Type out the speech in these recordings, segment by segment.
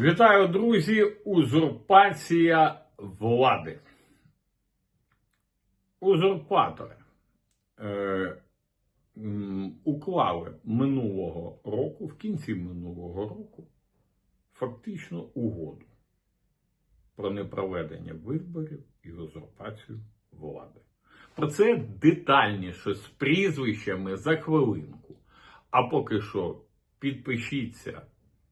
Вітаю, друзі! Узурпація влади. Узурпатори е, уклали минулого року, в кінці минулого року, фактично угоду про непроведення виборів і узурпацію влади. Про це детальніше з прізвищами за хвилинку. А поки що підпишіться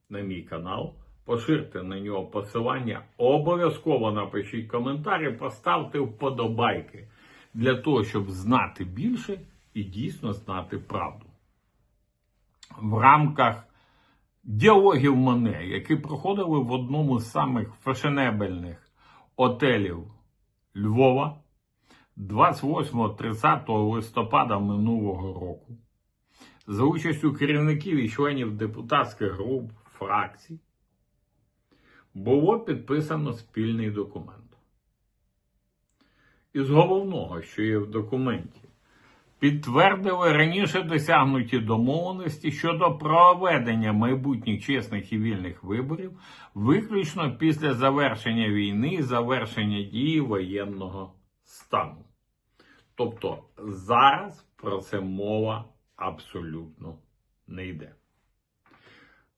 на мій канал, поширте на нього посилання, обов'язково напишіть коментарі, поставте вподобайки для того, щоб знати більше і дійсно знати правду. В рамках діалогів Моне, які проходили в одному з самих фешенебельних отелів Львова 28-30 листопада минулого року за участю керівників і членів депутатських груп, фракцій, було підписано спільний документ. Із головного, що є в документі, підтвердили раніше досягнуті домовленості щодо проведення майбутніх чесних і вільних виборів виключно після завершення війни і завершення дії воєнного стану. Тобто зараз про це мова абсолютно не йде.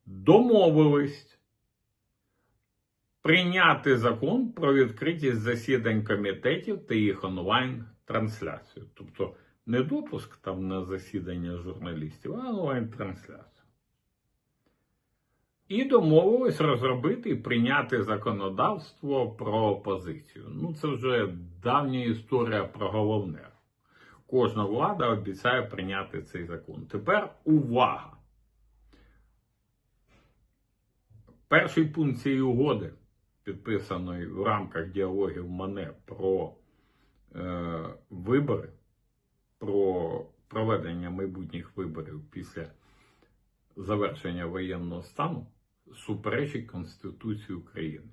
Домовились прийняти закон про відкритість засідань комітетів та їх онлайн-трансляцію. Тобто не допуск там на засідання журналістів, а онлайн-трансляцію. І домовились розробити і прийняти законодавство про опозицію. Ну, це вже давня історія про головне. Кожна влада обіцяє прийняти цей закон. Тепер увага! Перший пункт цієї угоди, підписаної в рамках діалогів МАНЕ про е, вибори, про проведення майбутніх виборів після завершення воєнного стану, суперечить Конституції України.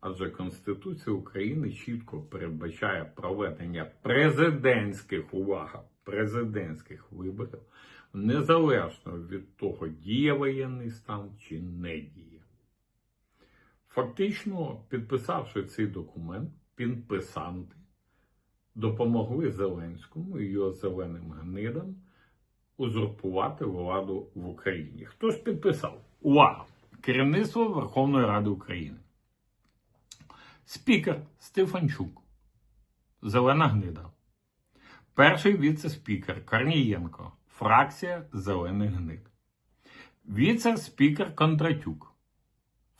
Адже Конституція України чітко передбачає проведення президентських увага, президентських виборів незалежно від того, діє воєнний стан чи не діє. Фактично, підписавши цей документ, підписанти допомогли Зеленському і його зеленим гнидам узурпувати владу в Україні. Хто ж підписав? Увага! Керівництво Верховної Ради України. Спікер Стефанчук. Зелена гнида. Перший віце-спікер Корнієнко. Фракція Зелених гнид. Віце-спікер Кондратюк.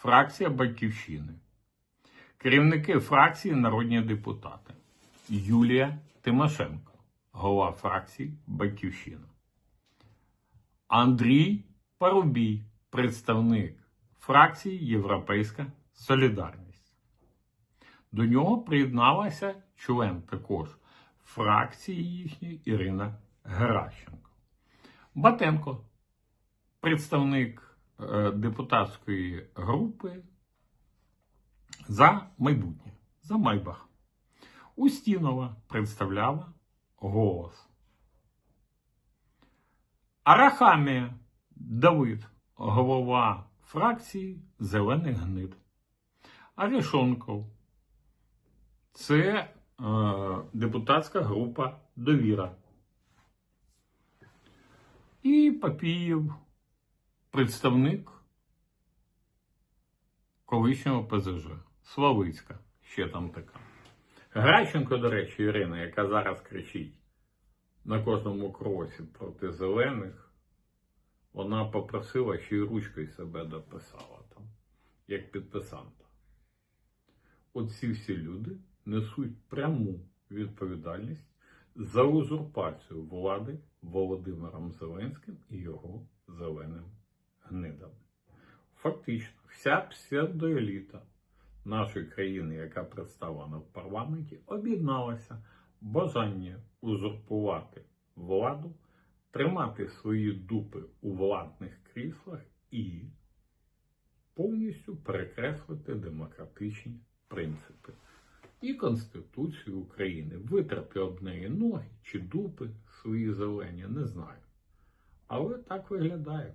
Фракція Батьківщини. Керівники фракції народні депутати. Юлія Тимошенко. Голова фракції Батьківщина. Андрій Парубій. Представник фракції Європейська Солідарність. До нього приєдналася член також фракції їхньої Ірина Геращенко. Батенко, представник депутатської групи за майбутнє, за Майбах. Устінова представляла голос. Арахамія Давид, голова фракції Зелених гнид. Арішонков це е, депутатська група Довіра. І Папієв, представник колишнього ПЗЖ. Славицька, ще там така. Гращенко, до речі, Ірина, яка зараз кричить на кожному кросі проти зелених, вона попросила, ще й ручкою себе дописала там, як підписанта. Оці всі люди несуть пряму відповідальність за узурпацію влади Володимиром Зеленським і його зеленим гнидом. Фактично, вся псевдоеліта нашої країни, яка представлена в парламенті, об'єдналася в бажанні узурпувати владу, тримати свої дупи у владних кріслах і повністю перекреслити демократичні принципи і Конституцію України. Витерти об неї ноги чи дупи свої зелені, не знаю. Але так виглядає.